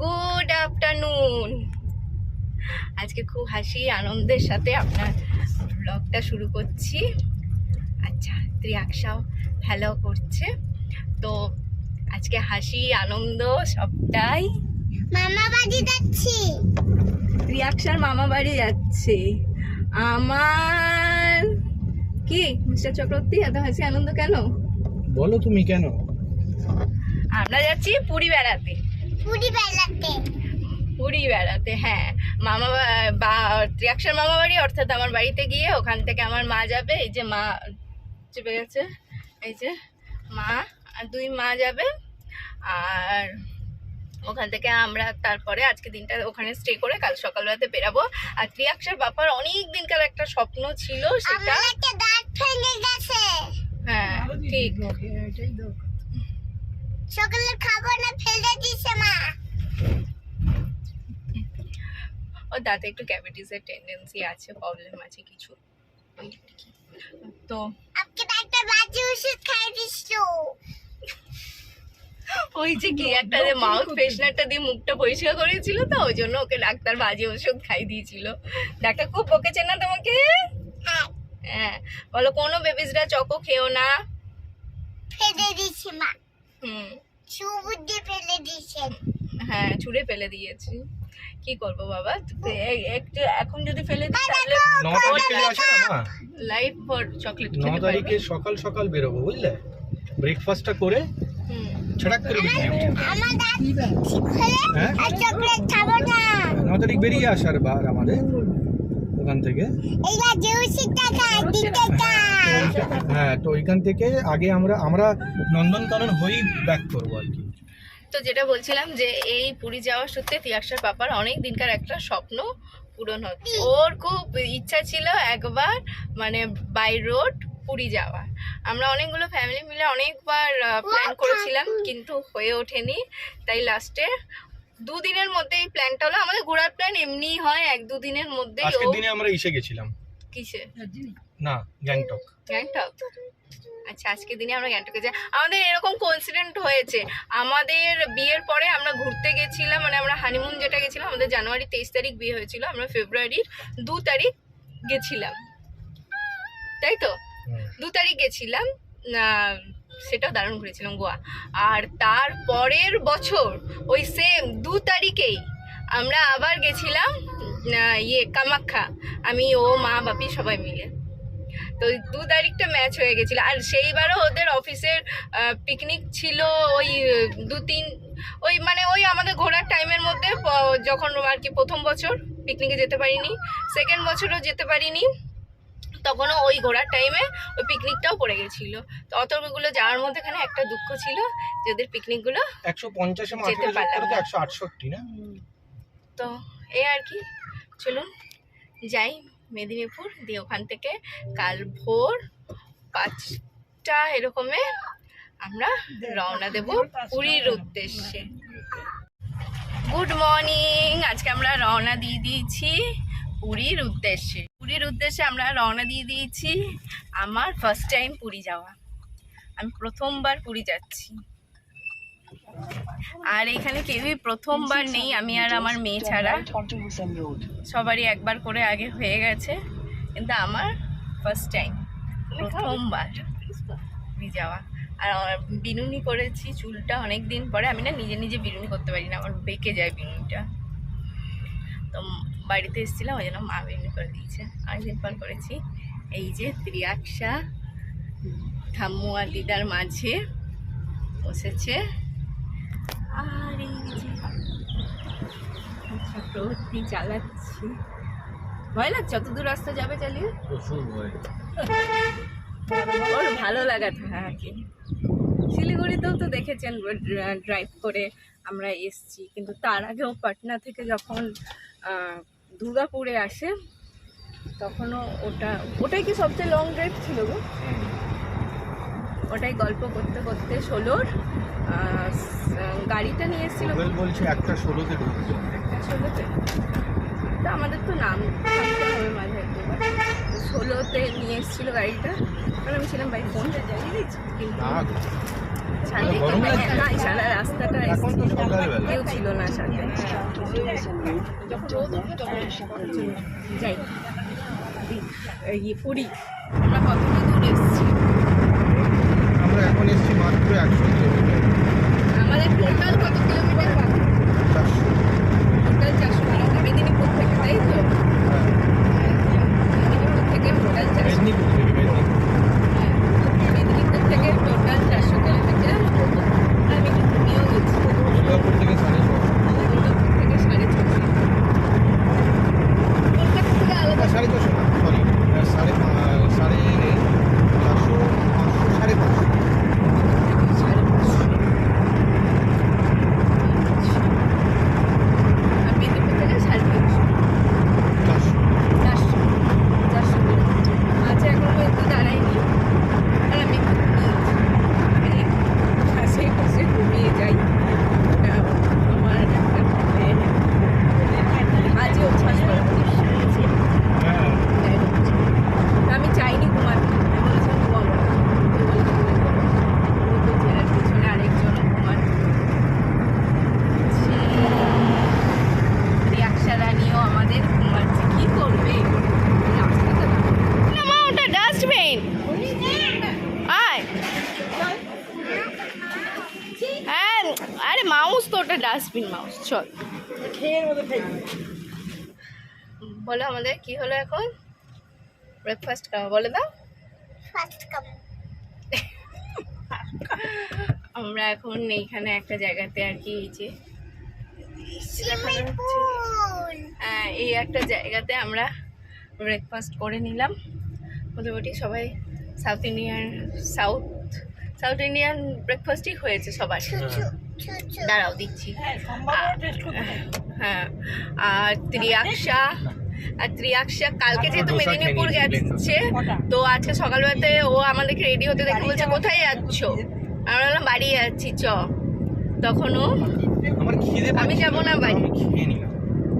Good afternoon আজকে খুব হাসি আনন্দের সাথে আপনার ব্লগটা শুরু করছি। আচ্ছা ত্রিয়াক্ষাও হ্যালো করছে। তো আজকে হাসি আনন্দ সবটাই মামা বাড়ি যাচ্ছি। ত্রিয়াক্ষার মামা বাড়ি যাচ্ছে। আমার কি মিস্টার চক্রবর্তী এত হাসি আনন্দ কেন? বলো তুমি কেন? আমরা যাচ্ছি পুরী বেড়াতে। পুরি বেলাতে। পুরী বেড়াতে হ্যাঁ। মামা বা- ত্রিয়াক্ষার মামা বাড়ি অর্থাৎ আমার বাড়িতে গিয়ে ওখান থেকে আমার মা যাবে এই যে মা চেপে গেছে এই যে মা আর দুই মা যাবে। আর ওখান থেকে আমরা তারপরে আজকে দিনটা ওখানে স্টে করে কাল সকালবেলাতে বেরাবো। আর ত্রিয়াক্ষার বাপার অনেক দিনকার একটা স্বপ্ন ছিল সেটা হ্যাঁ ঠিক। সকালে খাব না ফেলে দিছে মা। ও দাঁতে একটু ক্যাভিটিসের টেন্ডেন্সি আছে প্রবলেম আছে কিছু। তো আপনি ডাক্তার বাজে ওষুধ খাই দিছো ওই যে কি একটা যে মাউথ ফ্রেশনারটা দিয়ে মুখটা পরিষ্কার করেছিল তো ওই জন্য ওকে ডাক্তার বাজে ওষুধ খাই দিয়েছিল। ডাক্তার খুব বকেছে না তোমাকে? হ্যাঁ। হ্যাঁ বলো কোনো বেবিসরা চকো খেও না? ফেলে দিছে মা। হুম। সুবুদ্ধি ফেলে দিছে হ্যাঁ ছুঁড়ে ফেলে দিয়েছি। কি করব বাবা? একটু এখন যদি ফেলে দিই তাহলে ন তারিখে আছে না মা লাইফ ফর চকলেট ন খেতে পারবে। তারিখে সকাল সকাল বেরোবো বুঝলে? ব্রেকফাস্টটা করে হুম। ছড়াক করে হ্যাঁ? আর চকলেট খাব না। ন তারিখ বেরিয়ে আসার বার আমাদের। ওখান থেকে। হ্যাঁ তো ওইখান থেকে আগে আমরা আমরা নন্দনকানন হয়েই ব্যাক করব আর কি। তো যেটা বলছিলাম যে এই পুরী যাওয়ার সূত্রে তিয়াসার পাপার অনেক দিনকার একটা স্বপ্ন পূরণ হচ্ছে। ওর খুব ইচ্ছা ছিল একবার মানে বাই রোড পুরী যাওয়ার। আমরা অনেকগুলো ফ্যামিলি মিলে অনেকবার প্ল্যান করেছিলাম কিন্তু হয়ে ওঠেনি। তাই লাস্টে দুদিনের মধ্যে এই প্ল্যানটা হলো। আমাদের ঘোরার প্ল্যান এমনিই হয় এক দুদিনের মধ্যেই ও আজকের দিনে আমরা এসে গেছিলাম। কিসে? না গ্যাংটক। গ্যাংটক? আচ্ছা আজকে দিনে আমরা গ্যাংটকে যাই। আমাদের এরকম কোইন্সিডেন্ট হয়েছে। আমাদের বিয়ের পরে আমরা ঘুরতে গেছিলাম মানে আমরা হানিমুন যেটা গেছিলাম আমাদের জানুয়ারি তেইশ তারিখ বিয়ে হয়েছিল। আমরা ফেব্রুয়ারির দু তারিখ গেছিলাম। তাই তো। দু তারিখ গেছিলাম সেটাও দারুণ ঘুরেছিলাম গোয়া। আর তার পরের বছর, ওই সেম দু তারিখেই আমরা আবার গেছিলাম ইয়ে কামাখ্যা। আমি, ও, মা, বাপি সবাই মিলে। তো দু তারিখটা ম্যাচ হয়ে গেছিল। আর সেইবারও ওদের অফিসের পিকনিক ছিল ওই, দু, তিন, ওই মানে ওই আমাদের ঘোরার টাইমের মধ্যে যখন আর কি প্রথম বছর পিকনিকে যেতে পারিনি সেকেন্ড বছরও যেতে পারিনি। তখনও ওই ঘোরার টাইমে ওই পিকনিকটাও পড়ে গেছিল। তো অতগুলো যাওয়ার মধ্যেখানে একটা দুঃখ ছিল যে ওদের পিকনিকগুলো একশো পঞ্চাশে যেতে পারলাম না। একশো আটষট্টি না? তো এই আর কি। চলুন যাই মেদিনীপুর দিয়ে ওখান থেকে কাল ভোর পাঁচটা এরকমে আমরা রওনা দেব পুরীর উদ্দেশ্যে। গুড মর্নিং আজকে আমরা রওনা দিয়ে দিয়েছি। পুরীর উদ্দেশ্যে। পুরীর উদ্দেশ্যে আমরা রওনা দিয়ে দিয়েছি আমার ফার্স্ট টাইম পুরী যাওয়া। আমি প্রথমবার পুরী যাচ্ছি। আর এখানে কেউই প্রথমবার নেই, আমি আর আমার মেয়ে ছাড়া। সবারই একবার করে আগে হয়ে গেছে, কিন্তু আমার ফার্স্ট টাইম প্রথমবার পুরী যাওয়া। আর বিনুনি করেছি চুলটা অনেক দিন পরে, আমি না নিজে নিজে বিনুনি করতে পারি না, আমার বেঁকে যায় বিনুনিটা। বাড়িতে এসেছিলাম ওই জন্য মা বিনুনি করে দিয়েছে। আমি পর করেছি। এই যে ত্রিয়াক্ষা ঠাম্মু আর দিদার মাঝে বসেছে। আর এই যে চক্রবর্তী চালাচ্ছি ভয় লাগছে অত দূর রাস্তা যাবে চালিয়ে? ওর ভালো লাগা থাকে শিলিগুড়িতেও তো দেখেছেন ড্রাইভ করে আমরা এসছি। কিন্তু তার আগেও পাটনা থেকে যখন দুর্গাপুরে আসে তখনও ওটা ওটাই কি সবচেয়ে লং ড্রাইভ ছিল গো? ওটাই গল্প করতে করতে ষোলোর গাড়িটা নিয়ে এসেছিল। একটা ষোলোতে একটা ষোলোতে। তো আমাদের তো নাম থামতে হবে মাঝে একবার। ষোলোতে নিয়ে এসেছিল গাড়িটা। কারণ আমি ছিলাম ভাই ফোনটা জ্বালিয়ে দিচ্ছি কিন্তু। সাথে সারা রাস্তাটা। কেউ ছিল না সাথে যাই। এই পুরী আমরা কতটা দূর এসেছি? আমরা এখন এসেছি মাত্র একশো কিলোমিটার। আমাদের টোটাল কত কিলোমিটার টোটাল চারশো। মেদিনীপুর থেকে তাই তো মেদিনীপুর থেকে টোটাল চারশো মেদিনীপুর থেকে মেদিনীপুর মেদিনীপুর থেকে টোটাল চারশো কিলোমিটার আমি কিন্তু নিয়েও গেছি দুর্গাপুর থেকে সাড়ে ছশো দুর্গাপুর থেকে সাড়ে ছশো কলকাতা থেকে আলাদা সাড়ে ছশো না সরি সাড়ে পা- সাড়ে চারশো পাঁচশো সাড়ে পাঁচশো সাড়ে পাঁচশো আর মেদিনীপুর থেকে সাড়ে তিনশো চারশো চারশো চারশো কিলোমিটার আচ্ছা এখন পর্যন্ত দাঁড়াইনি আর আমি একটু ঘুমিয়েছি মানে পাশে পাশে ঘুমিয়ে যাই এটা আমার একটা মানে আজও অভ্যাস করা শুনেছি হ্যাঁ আমি চাইনি ঘুমাতে আমি বলেছিলাম ঘুমাবো না। তো বলল ঘুমিয়ে পড়ো। ও তো চেয়ার পিছনে আরেকজন ঘুমান রিয়াকশা রানিও আমাদের ঘুমাচ্ছে কি করবে রাস্তাটা না মা ওটা ডাস্টবিন আয় হ্যাঁ আরে মাউস তো ওটা ডাস্টবিন মাউস চল। বলো আমাদের কি হলো এখন? ব্রেকফাস্ট খাওয়া বলে দাও। আমরা এখন এইখানে একটা জায়গাতে আর কি এই যে হ্যাঁ, এই একটা জায়গাতে আমরা ব্রেকফাস্ট করে নিলাম। মোটামুটি সবাই South Indian South South Indian ব্রেকফাস্টই হয়েছে সবার। দাঁড়াও দিচ্ছি। হ্যাঁ আর ত্রিয়াক্সা আর ত্রিয়াক্সা কালকে যেহেতু মেদিনীপুর গেছে তো আজকে সকালবেলাতে ও আমাদেরকে রেডি হতে দেখে বলছে কোথায় যাচ্ছ? আমরা বললাম বাড়ি যাচ্ছি চ। তখন ও আমি যাব না বাড়ি।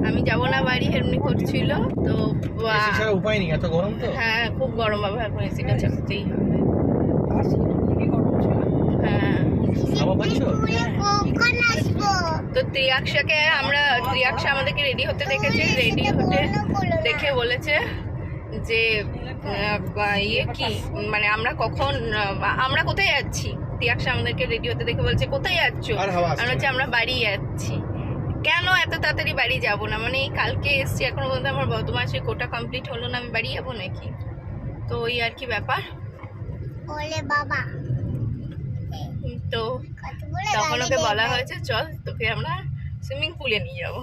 আমি যাব না বাড়ি এমনি করছিল তো বা- উপায় নেই এত গরম তো। হ্যাঁ খুব গরম বাবা এখন এসিটা চাপতেই হবে। হ্যাঁ। তো আমরা আমাদেরকে রেডি হতে দেখেছে রেডি হতে দেখে বলেছে যে ইয়ে কি? মানে আমরা কখন আমরা কোথায় যাচ্ছি? আমাদেরকে রেডি হতে দেখে বলছে কোথায় যাচ্ছ? আর আমরা হচ্ছে আমরা বাড়ি যাচ্ছি। কেন এত তাড়াতাড়ি বাড়ি যাব না? মানে এই কালকে এসছি এখনও পর্যন্ত আমার গত মাসে কোটা কমপ্লিট হলো না আমি বাড়ি যাব নাকি? তো ওই আর কি ব্যাপার। ওলে বাবা। তো তখন ওকে বলা হয়েছে চল তোকে আমরা সুইমিং পুলে নিয়ে যাব।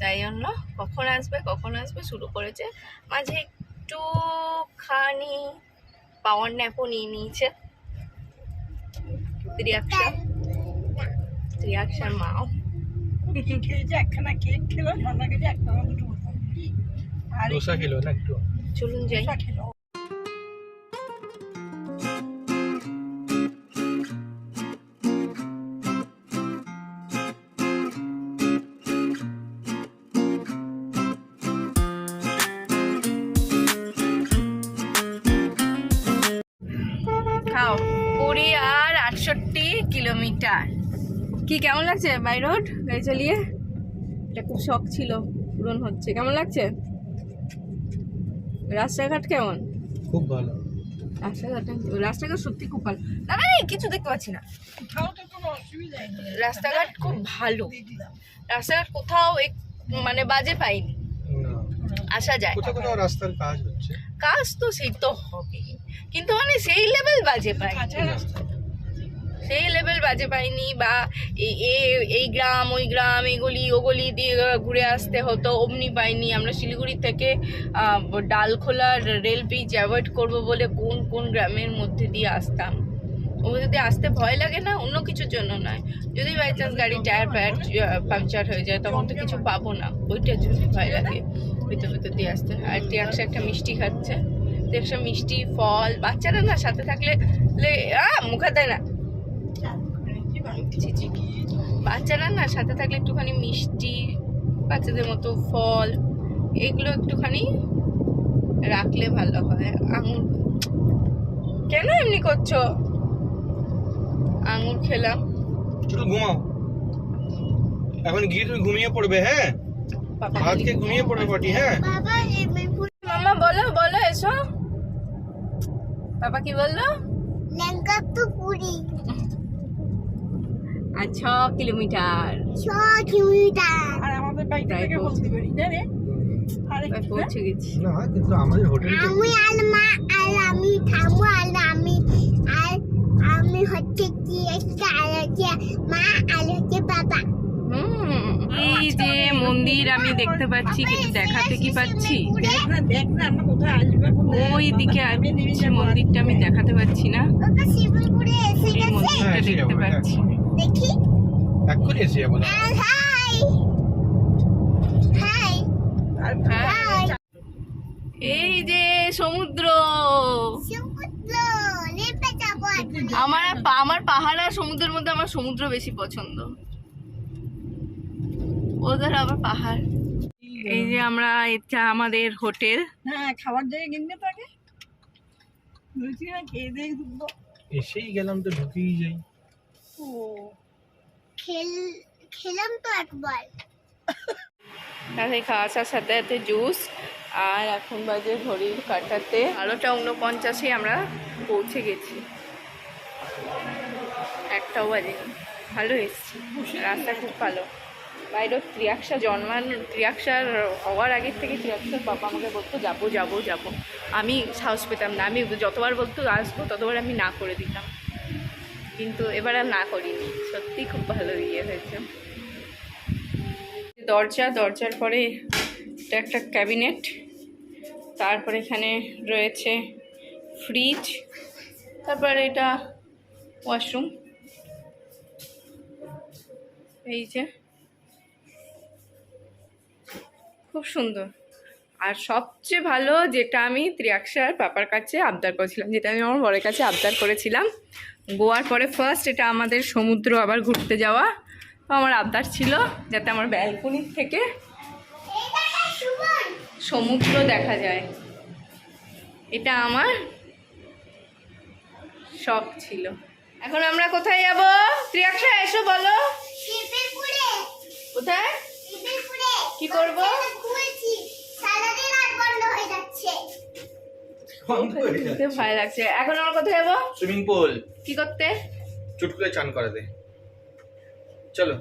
তাই জন্য কখন আসবে কখন আসবে শুরু করেছে। মাঝে একটুখানি পাওয়ার ন্যাপও নিয়ে নিয়েছে। মাও খেয়েছে একখানা কেক খেলো ঠান্ডা একখানা দুটো আর খেলো না একটু? চলুন যাই। খেলো। কি কেমন লাগছে? বাই রোড গাড়ি চালিয়ে? এটা খুব শখ ছিল পূরণ হচ্ছে। কেমন লাগছে? রাস্তাঘাট কেমন? খুব ভালো। রাস্তাঘাট রাস্তাঘাট সত্যি খুব ভালো। না না কিছু দেখতে পাচ্ছি না। রাস্তাঘাট খুব ভালো। রাস্তাঘাট কোথাও এক- মানে বাজে পাইনি। আসা যায়। কোথাও কোথাও রাস্তার কাজ হচ্ছে। কাজ তো সেই তো হবেই। কিন্তু মানে সেই লেভেল বাজে পাই সেই লেভেল বাজে পাইনি বা এই গ্রাম ওই গ্রাম এগুলি ওগুলি দিয়ে ঘুরে আসতে হতো অমনি পাইনি। আমরা শিলিগুড়ি থেকে আহ, ডালখোলার রেল ব্রিজ অ্যাভয়েড করব বলে কোন কোন গ্রামের মধ্যে দিয়ে আসতাম। ও যদি আসতে ভয় লাগে না অন্য কিছুর জন্য নয়। যদি বাই চান্স গাড়ি টায়ার ফায়ার পাংচার হয়ে যায় তখন তো কিছু পাবো না। ওইটার জন্য ভয় লাগে। ভিতর ভিতর দিয়ে আসতে আর টিয়াংশা একটা মিষ্টি খাচ্ছে। টিয়াংশা মিষ্টি ফল বাচ্চারা না সাথে থাকলে মুখে দেয় না। ছি। বাচ্চারা না সাথে থাকলে একটুখানি মিষ্টি বাচ্চাদের মতো ফল এগুলো একটুখানি রাখলে ভালো হয়। আঙুর কেন এমনি করছ? আঙুর খেলাম। চলো ঘুমাও। এখন গিয়ে তুমি ঘুমিয়ে পড়বে হ্যাঁ? ভাত ঘুমিয়ে পড়বে পটি হ্যাঁ? বাবা মামা বলো বলো এসো। বাবা কি বলল? লেঙ্গা তো পুরি। আর ছ কিলোমিটার। ছ কিলোমিটার। আর আমাদের বাড়ি থেকে বলতে পারি জানে পৌঁছে গেছি। না কিন্তু আমাদের হোটেলে আমি আর মা আর আমি আর আমি আর আমি হচ্ছে কি একটা আর হচ্ছে মা আর হচ্ছে বাবা। হুম, এই যে মন্দির আমি দেখতে পাচ্ছি কিন্তু দেখাতে কি পাচ্ছি? দেখ না দেখ না আমরা কোথায় আসবে ওই দিকে আছে মন্দিরটা আমি দেখাতে পাচ্ছি না। ওটা শিবপুরে এসে এই গেছে? মন্দিরটা হ্যাঁ, দেখতে পাচ্ছি। দেখি। এক্ষুনি এসে যাব এই যে সমুদ্র। আমার আর আমার পাহাড় আর সমুদ্রের মধ্যে আমার সমুদ্র বেশি পছন্দ। ওদের আবার পাহাড়। এই যে আমরা এটা আমাদের হোটেল। হ্যাঁ খাবার জায়গায় কিনতে থাকে বলছি না খেয়ে দিয়ে ঢুকবো এসেই গেলাম তো ঢুকেই যাই। ও খেল, খেলাম তো একবার। তাহলে খাওয়া সাথে সাথে জুস। আর এখন বাজে ঘড়ির আমরা পৌঁছে গেছি। একটাও বাজে ভালো এসছি। রাস্তা খুব ভালো। জন্মানো হওয়ার আগের থেকে ত্রিয়াক্সার বাবা আমাকে বলতো, যাব যাব যাব। আমি সাহস পেতাম না। আমি যতবার বলতো, আসব। ততবার আমি না করে দিতাম। কিন্তু এবার আর না করিনি। সত্যি খুব ভালো ইয়ে হয়েছে। দরজা, দরজার পরে এটা একটা ক্যাবিনেট। তারপরে এখানে রয়েছে ফ্রিজ। তারপরে এটা ওয়াশরুম। এই যে। খুব সুন্দর। আর সবচেয়ে ভালো যেটা আমি ত্রিয়াক্সার পাপার কাছে আবদার করেছিলাম, যেটা আমি আমার বরের কাছে আবদার করেছিলাম গোয়ার পরে ফার্স্ট এটা আমাদের সমুদ্র আবার ঘুরতে যাওয়া। আমার আবদার ছিল যাতে আমার ব্যালকনির থেকে সমুদ্র দেখা যায়। এটা আমার শখ ছিল। এখন আমরা কোথায় যাব? ত্রিয়াক্সা এসো বলো। কোথায়? কি করব? খুলছি সারাদিন আর বন্ধ হয়ে যাচ্ছে। ভয় লাগছে। এখন আমরা কোথায় যাব? সুইমিং পুল কি করতে? চুটকুলে চান করাতে। চলো।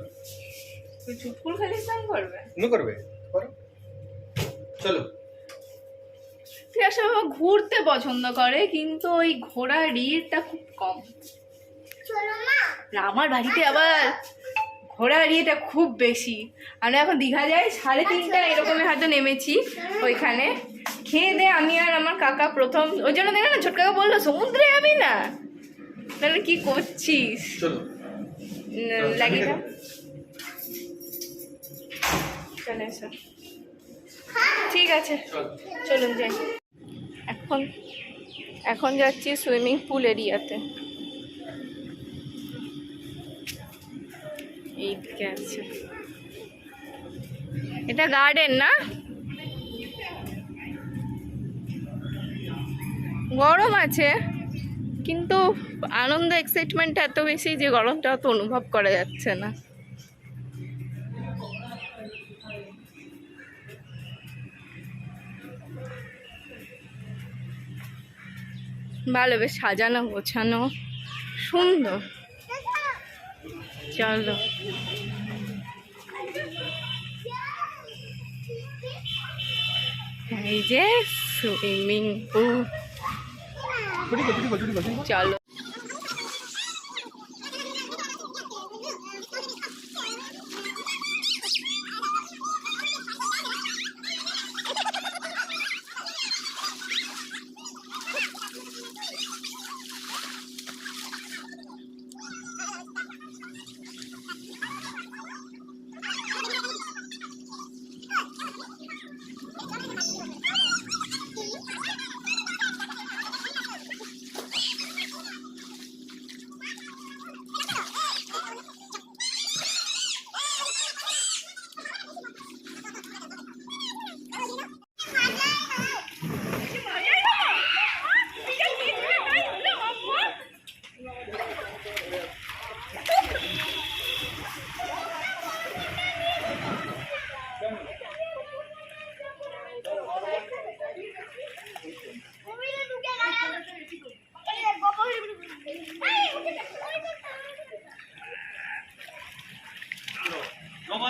তুই চুটকুল খালি স্নান করবে? তুমি করবে। করো। চলো। বাবা ঘুরতে পছন্দ করে কিন্তু ওই ঘোড়ার রিড়টা খুব কম। চলো আমার বাড়িতে আবার ঘোড়ার ইয়েটা খুব বেশি। আমরা এখন দীঘা যাই সাড়ে তিনটা এরকমই হয়তো নেমেছি ওইখানে। খেয়ে দে আমি আর আমার কাকা প্রথম ওই জন্য দেখো না ছোট কাকা বলল সমুদ্রে যাবি না? তাহলে কি করছিস? লাগিয়ে দাও। চলে এসো। ঠিক আছে। চলুন যাই। এখন এখন যাচ্ছি সুইমিং পুল এরিয়াতে। এইদিকে আছে। এটা গার্ডেন না? গরম আছে, কিন্তু আনন্দ এক্সাইটমেন্ট এত বেশি যে গরমটা অত অনুভব করা যাচ্ছে না। ভালো, বেশ সাজানো, গোছানো, সুন্দর। চলো। এই যে সুইমিং পুল চলো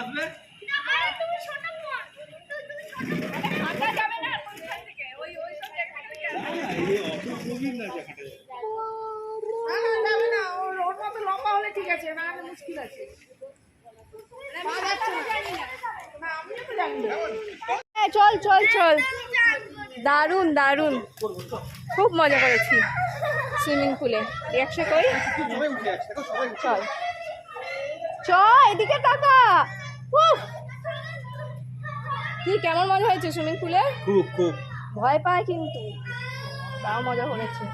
আসবে। লম্বা হলে ঠিক আছে না হলে মুশকিল আছে। না আমিও তো জানি না। হ্যাঁ চল চল চল। দারুণ দারুণ। খুব মজা করেছি সুইমিং পুলে। একশো করি চল। চ এদিকে টাকা উফ! কি কেমন মজা হয়েছে সুইমিং পুলে? খুব খুব। ভয় পায় কিন্তু। তাও মজা হয়েছে।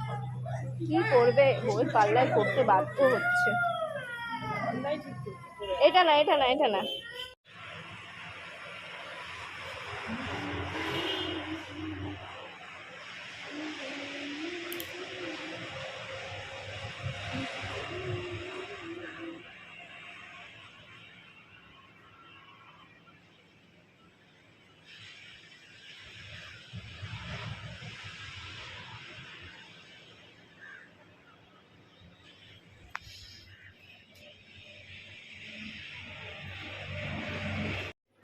কি করবে? ওই পাল্লায় করতে বাধ্য হচ্ছে। এটা না এটা না এটা না।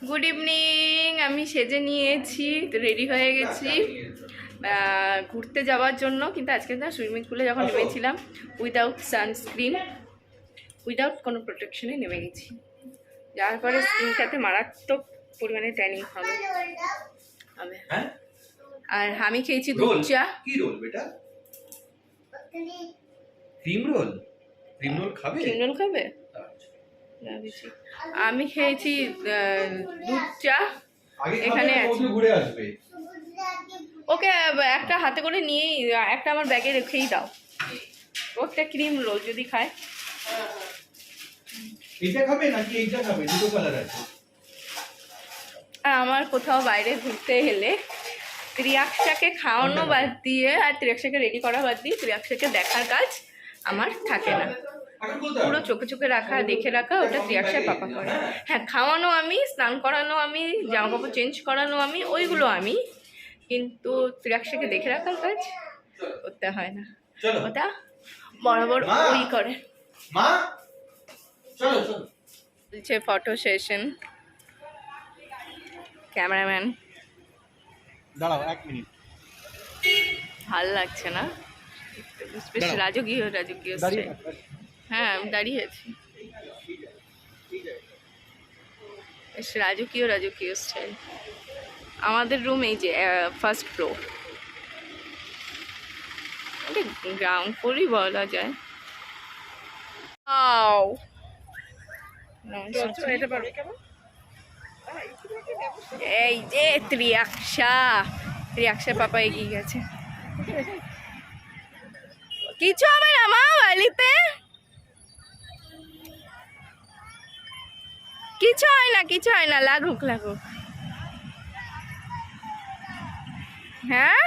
গুড ইভিনিং আমি সেজে নিয়েছি রেডি হয়ে গেছি। ঘুরতে যাওয়ার জন্য কিন্তু আজকে না সুইমিং পুলে যখন নেমেছিলাম উইদাউট সানস্ক্রিন উইদাউট কোনো প্রোটেকশনে নেমে গেছি। যার পরে স্কিনটাতে মারাত্মক পরিমাণে ট্যানিং হবে। হবে। হ্যাঁ? আর আমি খেয়েছি দুধ রোল? চা। কি রোল বেটা? Cream roll? ক্রিম রোল খাবে? কিন্ডল খাবে? আচ্ছা। ভেবেছি। আমি খেয়েছি দুধ চা। এখানে ওকে একটা হাতে করে নিয়েই একটা আমার ব্যাগে রেখেই দাও। ও একটা ক্রিম রোল যদি খায়। এইটা খাবে নাকি এইটা খাবে? দুটো কালার আছে। আর আমার কোথাও বাইরে ঘুরতে গেলে ত্রিয়াকশাকে খাওয়ানো বাদ দিয়ে আর ত্রিয়াকশাকে রেডি করা বাদ দিয়ে ত্রিয়াকশাকে দেখার কাজ আমার থাকে না। পুরো চোখে চোখে রাখা দেখে রাখা ওটা ত্রিয়াকশার পাপা করে। হ্যাঁ খাওয়ানো আমি স্নান করানো আমি জামা কাপড় চেঞ্জ করানো আমি ওইগুলো আমি। কিন্তু ত্রিয়াকশাকে দেখে রাখার কাজ করতে হয় না। ওটা বরাবর! ওই করে। চলছে ফটো সেশন ক্যামেরাম্যান দাঁড়াও এক মিনিট ভালো লাগছে না? বেশ রাজকীয় রাজকীয়। হ্যাঁ আমি দাঁড়িয়ে আছি। বেশ রাজকীয় রাজকীয় স্টাইল আমাদের রুম এই যে ফার্স্ট ফ্লোর গ্রাউন্ড ফ্লোরই বলা যায়। এটা এই যে ত্রিয়াক্ষা। ত্রিয়াক্ষা পাপা এগিয়ে গেছে। কিছু আমার না মা কিছু হয় না কিছু হয় না লাগুক লাগুক। হ্যাঁ?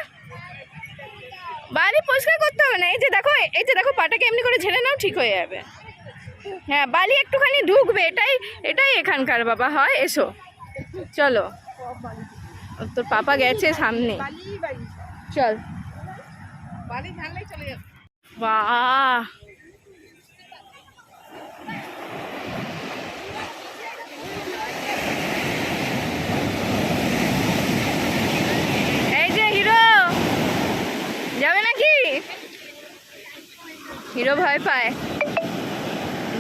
বাড়ি পরিষ্কার করতে হবে না। এই যে দেখো এই যে দেখো পাটাকে এমনি করে ঝেড়ে নাও ঠিক হয়ে যাবে। হ্যাঁ বালি একটুখানি ঢুকবে এটাই এটাই এখানকার বাবা। হয় এসো। চলো। তোর পাপা গেছে সামনে। বালি বালি। চল। বালি ঝাললেই চলে যাবে। বাহ এই যে হিরো যাবে নাকি হিরো ভয় পায়।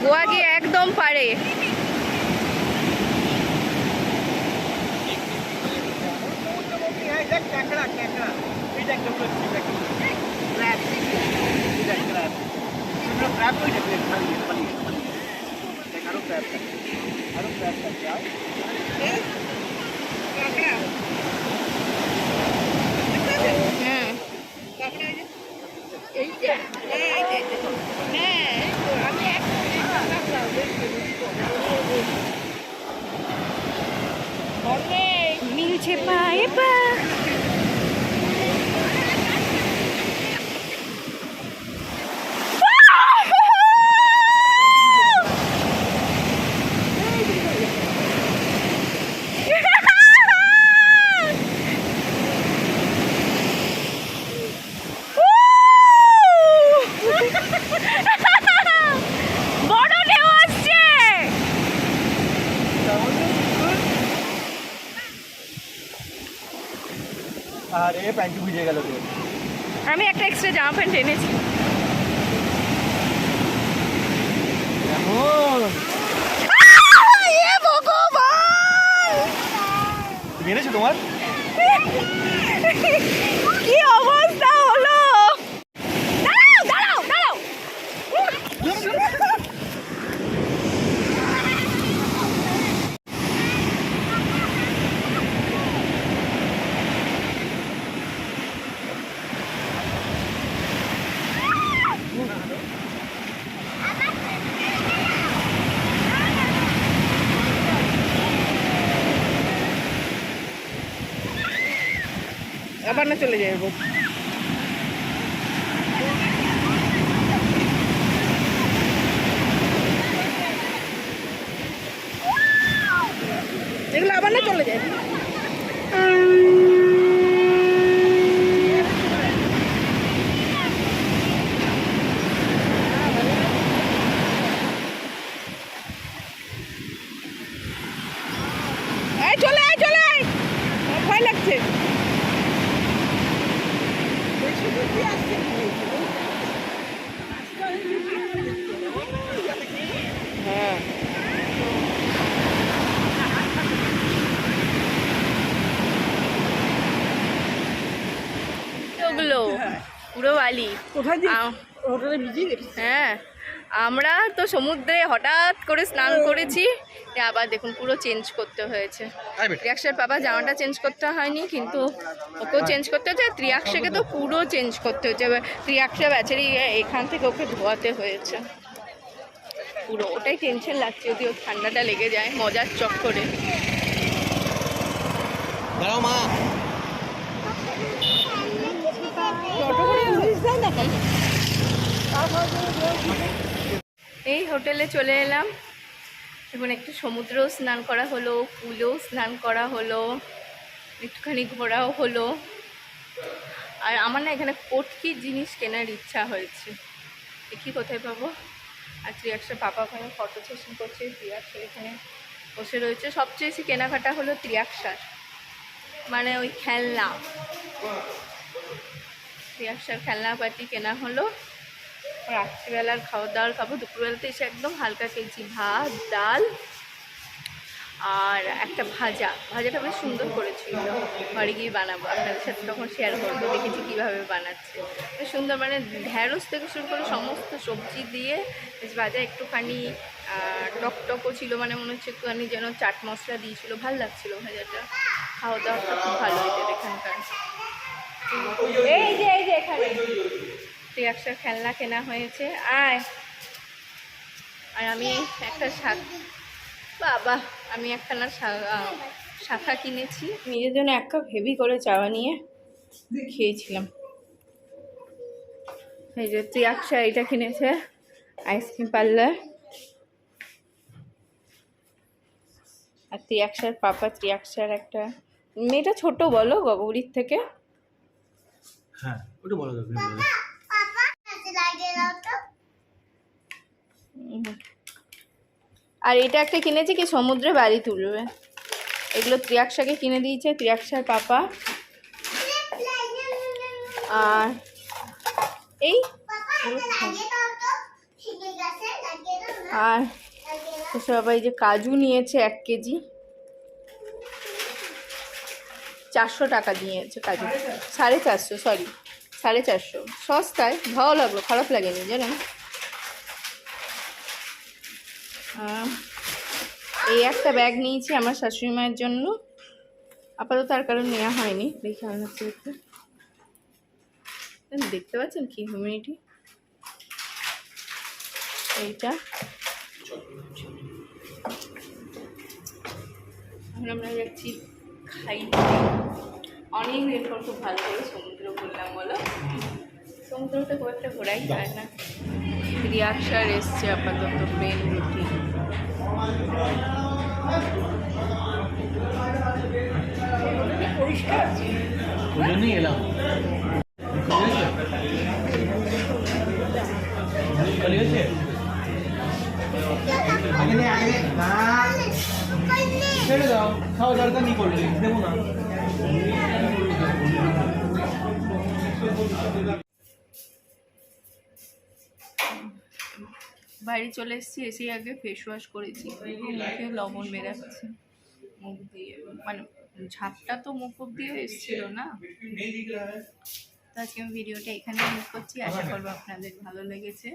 গোয়া গিয়ে একদম পারে দেখ ক্যাকড়া ক্যাকড়া এই দেখ দেখো দেখ ক্র্যাব এই দেখ ক্র্যাব তোমরা ক্র্যাব কই দেখলে খালি খালি দেখ আরও ক্র্যাব আরও ক্র্যাব যাও হুম মিলছে পায়ে পা বড় ঢেউ আসছে আরে প্যান্ট ভিজে গেল আমি একটা এক্সট্রা জামা প্যান্ট এনেছি। ভগবান! এনেছো তোমার কি অবস্থা হলো দাঁড়াও দাঁড়াও দাঁড়াও আবার না চলে যাব এগুলো আবার না চলে যায় এই চলে আয় চলে আয় আমার ভয় লাগছে হ্যাঁ ওগুলো পুরো বালি। হ্যাঁ আমরা তো সমুদ্রে হঠাৎ করে স্নান করেছি আবার দেখুন পুরো চেঞ্জ করতে হয়েছে। ত্রিয়াক্ষার বাবা জামাটা চেঞ্জ করতে হয়নি কিন্তু ওকেও চেঞ্জ করতে হয়েছে আর ত্রিয়াক্ষাকে তো পুরো চেঞ্জ করতে হয়েছে। এবার ত্রিয়াক্ষা বেচারি এখান থেকে ওকে ধোয়াতে হয়েছে। পুরো ওটাই টেনশন লাগছে যদি ওর ঠান্ডাটা লেগে যায় মজার চক্করে। দাঁড়াও মা। কেন এই হোটেলে চলে এলাম। এখন একটু সমুদ্রেও স্নান করা হলো, পুলেও স্নান করা হলো, একটুখানি ঘোরাও হলো। আর আমার না এখানে কটকি জিনিস কেনার ইচ্ছা হয়েছে। দেখি কোথায় পাবো। আর ত্রিয়াক্ষা পাপা ওখানে ফটো সেশন করছে ত্রিয়াক্ষা এখানে বসে রয়েছে। সবচেয়ে বেশি কেনাকাটা হলো ত্রিয়াক্ষার। মানে ওই খেলনা। ত্রিয়াক্ষার খেলনা পাতি কেনা হলো। রাত্রিবেলার খাওয়া দাওয়ার খাব দুপুরবেলাতে এসে একদম হালকা খেয়েছি ভাত, ডাল আর একটা ভাজা। ভাজাটা বেশ সুন্দর করেছিল। ঘরে গিয়ে বানাবো। আপনাদের সাথে তখন শেয়ার করব, দেখেছি কীভাবে বানাচ্ছে। সুন্দর মানে ঢ্যাঁড়স থেকে শুরু করে সমস্ত সবজি দিয়ে বেশ ভাজা। একটুখানি টকটকও ছিল মানে মনে হচ্ছে একটুখানি যেন চাট মশলা দিয়েছিল। ভালো লাগছিল ভাজাটা। খাওয়া দাওয়াটা খুব ভালো এদের এখানকার। এই যে এই যে এখানে। খেলনা কেনা হয়েছে, আয়। আর আমি একটা শাক বাবা, আমি একখানা শাখা কিনেছি। নিজের জন্য এক কাপ হেভি করে চাওয়া নিয়ে খেয়েছিলাম। এই যে ত্রিয়াক্ষা এটা কিনেছে, আইসক্রিম পার্লার। আর ত্রিয়াক্ষার পাপা ত্রিয়াক্ষার একটা মেয়েটা ছোট, বলো, গগৌরীর থেকে। হ্যাঁ। ওটা বলো তো পাপা হাতে লাগিয়ে দাও তো। হুম। আর এটা একটা কিনেছি কি সমুদ্রে বাড়ি তুলবে। এগুলো ত্রিয়াক্ষাকে কিনে দিয়েছে ত্রিয়াক্ষার পাপা। আর এই আর সবাই যে কাজু নিয়েছে এক কেজি। চারশো টাকা দিয়েছে কাজে। সাড়ে চারশো সরি সাড়ে চারশো। সস্তায়, ভালো লাগল, খারাপ লাগেনি, জানেন? এই একটা ব্যাগ নিয়েছি আমার শাশুড়ি মায়ের জন্য। আপাতত আর কারণ নেওয়া হয়নি, দেখি আমার দেখতে দেখতে পাচ্ছেন কি হিউমিডিটি এইটা। আমরা যাচ্ছি খাই। অনেক দিন পর খুব ভালো করে সমুদ্র ঘুরলাম বলো? সমুদ্রটা খুব একটা ঘোরাই যায় না। রিয়াকশার এসছে আপাতত প্লেন রুটি পরিষ্কার এলাম। ছেড়ে দাও। খাওয়া দরকার নেই না। বাইরে চলে এসেছি এসে আগে ফেস ওয়াশ করেছি। মুখে লবণ বেরাচ্ছে মুখ দিয়ে। মানে ঝাপটা তো মুখ দিয়ে এসেছিল না? তো আজকে আমি ভিডিওটা এখানে মিস করছি। আশা করব আপনাদের ভালো লেগেছে।